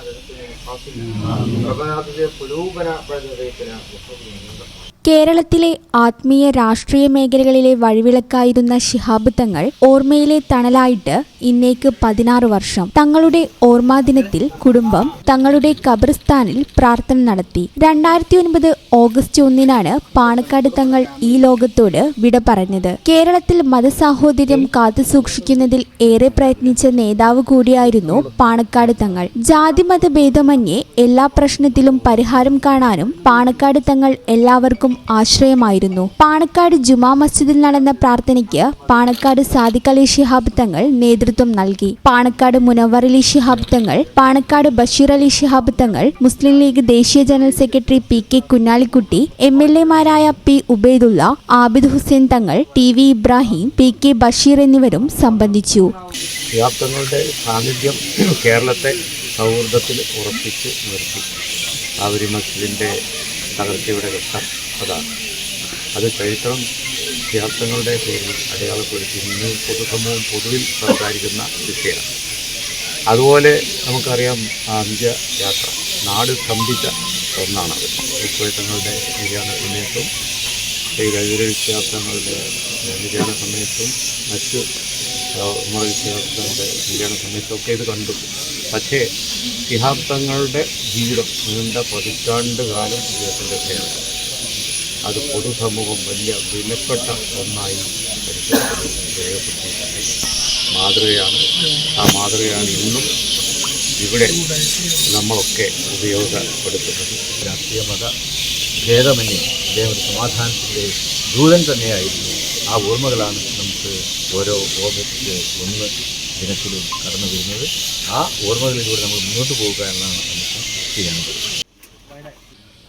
رزقنا من حاصل ربنا لا تزغ قلوبنا بعد إذ هديتنا وهب لنا من لدنك കേരളത്തിലെ ആത്മീയ രാഷ്ട്രീയ മേഖലകളിലെ വഴിവിളക്കായിരുന്ന ശിഹാബ് തങ്ങൾ ഓർമ്മയിലെ തണലായിട്ട് ഇന്നേക്ക് പതിനാറ് വർഷം. തങ്ങളുടെ ഓർമ്മാദിനത്തിൽ കുടുംബം തങ്ങളുടെ ഖബർസ്ഥാനിൽ പ്രാർത്ഥന നടത്തി. രണ്ടായിരത്തി ഒൻപത് ഓഗസ്റ്റ് ഒന്നിനാണ് പാണക്കാട് തങ്ങൾ ഈ ലോകത്തോട് വിട പറഞ്ഞത്. കേരളത്തിൽ മതസാഹോദര്യം കാത്തുസൂക്ഷിക്കുന്നതിൽ ഏറെ പ്രയത്നിച്ച നേതാവ് കൂടിയായിരുന്നു പാണക്കാട് തങ്ങൾ. ജാതിമത ഭേദമന്യേ എല്ലാ പ്രശ്നത്തിലും പരിഹാരം കാണാനും പാണക്കാട് തങ്ങൾ എല്ലാവർക്കും ആശ്രയമായിരുന്നു. പാണക്കാട് ജുമാ മസ്ജിദിൽ നടന്ന പ്രാർത്ഥനയ്ക്ക് പാണക്കാട് സാദിഖ് അലി ശിഹാബ് തങ്ങൾ നേതൃത്വം നൽകി. പാണക്കാട് മുനവർ അലി ശിഹാബ് തങ്ങൾ പാണക്കാട് ബഷീർ അലി ശിഹാബ് തങ്ങൾ മുസ്ലിം ലീഗ് ദേശീയ general secretary P K Kunhalikutty M L എമാരായ P Ubaidulla Abid Hussain Thangal T V Ibrahim P K Basheer എന്നിവരും സംബന്ധിച്ചു. കേരളത്തെ സൗഹൃദത്തിൽ ഉറപ്പിച്ച് നിർത്തി. ആവരി മസ്ജിദിന്റെ തകർച്ചയുടെ ഘട്ടം അതാണ് അത് ചരിത്രം ക്ഷേത്രങ്ങളുടെ പേരിൽ അടയാളപ്പെടുത്തി ഇന്ന് പൊതുസമൂഹം പൊതുവിൽ സംസാരിക്കുന്ന വിഷയമാണ്. അതുപോലെ നമുക്കറിയാം അന്ത്യ യാത്ര നാട് സ്തംഭിച്ച ഒന്നാണത്. ക്ഷേത്രങ്ങളുടെ നിര്യാണ സമയത്തും വിശ്വാസങ്ങളുടെ നിര്യാണ സമയത്തും മറ്റു ക്ഷേത്രങ്ങളുടെ നിര്യാണ സമയത്തൊക്കെ ഇത് കണ്ടു. പക്ഷേ ശിഹാബ്ദങ്ങളുടെ ജീവിതം നീണ്ട പതിറ്റാണ്ട് കാലം ജീവിതത്തിന്റെ സേവനം അത് പൊതുസമൂഹം വലിയ വിലപ്പെട്ട ഒന്നായി രേഖപ്പെടുത്തിയിട്ടുണ്ട്. മാതൃകയാണ്. ആ മാതൃകയാണ് ഇന്നും ഇവിടെ നമ്മളൊക്കെ ഉപയോഗപ്പെടുത്തുന്നത്. രാഷ്ട്രീയ മത ഭേദമന്യേ അദ്ദേഹം സമാധാനത്തിന്റെ ദൂതൻ തന്നെയായിരുന്നു. ആ ഓർമ്മകളാണ് നമുക്ക് ഓരോ ഓഗസ്റ്റ് ഒന്ന് ദിനത്തിലും കടന്നു വരുന്നത് ആ ഓർമ്മകളിലൂടെ നമ്മൾ മുന്നോട്ട് പോകുക എന്നാണ് നമുക്ക് ചെയ്യാനുള്ളത്.